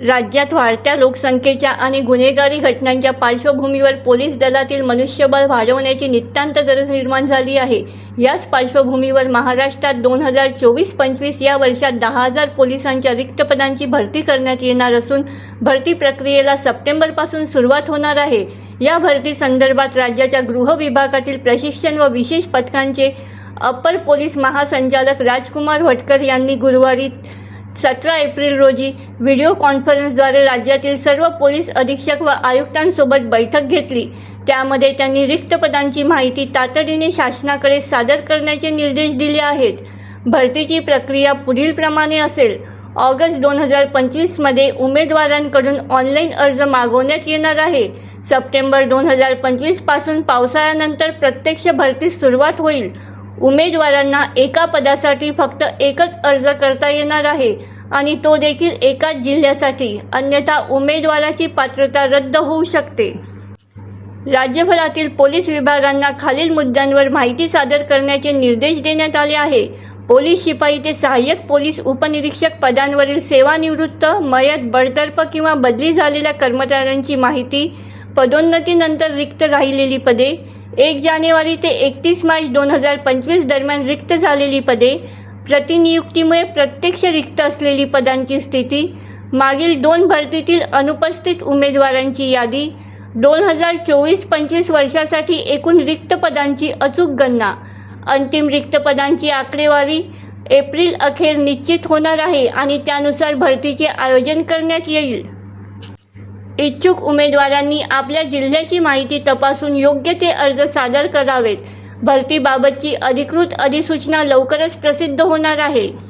राज्यात वाढत्या लोकसंख्येच्या आणि गुन्हेगारी घटनांच्या पार्श्वभूमीवर पोलीस दलातील मनुष्यबळ वाढवण्याची नितांत गरज निर्माण झाली आहे. याच पार्श्वभूमीवर महाराष्ट्रात दोन हजार चोवीस पंचवीस या वर्षात दहा हजार पोलिसांच्या रिक्त पदांची भरती करण्यात येणार असून भरती प्रक्रियेला सप्टेंबरपासून सुरुवात होणार आहे. या भरती संदर्भात राज्याच्या गृह विभागातील प्रशिक्षण व विशेष पथकांचे अपर पोलीस महासंचालक राजकुमार भटकर यांनी गुरुवारी सतरा एप्रिल रोजी व्हिडिओ कॉन्फरन्सद्वारे राज्यातील सर्व पोलीस अधीक्षक व आयुक्तांसोबत बैठक घेतली. त्यामध्ये त्यांनी रिक्त पदांची माहिती तातडीने शासनाकडे सादर करण्याचे निर्देश दिले आहेत. भरतीची प्रक्रिया पुढीलप्रमाणे असेल. ऑगस्ट दोन हजार पंचवीसमध्ये उमेदवारांकडून ऑनलाईन अर्ज मागवण्यात येणार आहे. सप्टेंबर दोन हजार पंचवीसपासून पावसाळ्यानंतर प्रत्यक्ष भरतीस सुरुवात होईल. उमेदवारांना एका पदासाठी फक्त एकच अर्ज करता येणार आहे आणि तो देखील एकाच जिल्ह्यासाठी अन्यथा उमेदवाराची पात्रता रद्द होऊ शकते. राज्यभरातील पोलीस विभागांना खालील मुद्द्यांवर माहिती सादर करण्याचे निर्देश देण्यात आले आहे. पोलीस शिपाई ते सहाय्यक पोलीस उपनिरीक्षक पदांवरील सेवानिवृत्त मयत बडतर्फ किंवा बदली झालेल्या कर्मचाऱ्यांची माहिती पदोन्नतीनंतर रिक्त राहिलेली पदे एक जानेवारी ते एकतीस मार्च दोन हजार पंचवीस दरम्यान रिक्त झालेली पदे प्रतिनियुक्तीमुळे प्रत्यक्ष रिक्त असलेली पदांची स्थिती मागील दोन भरतीतील अनुपस्थित उमेदवारांची यादी दोन हजार चोवीस पंचवीस वर्षासाठी एकूण रिक्त पदांची अचूक गणना अंतिम रिक्त पदांची आकडेवारी एप्रिल अखेर निश्चित होणार आहे आणि त्यानुसार भरतीचे आयोजन करण्यात येईल. इच्छुक उमेदवारांनी आपल्या जिल्ह्याची माहिती तपासून योग्य ते अर्ज सादर करावेत. भरतीबाबतची अधिकृत अधिसूचना लवकरच प्रसिद्ध होणार आहे.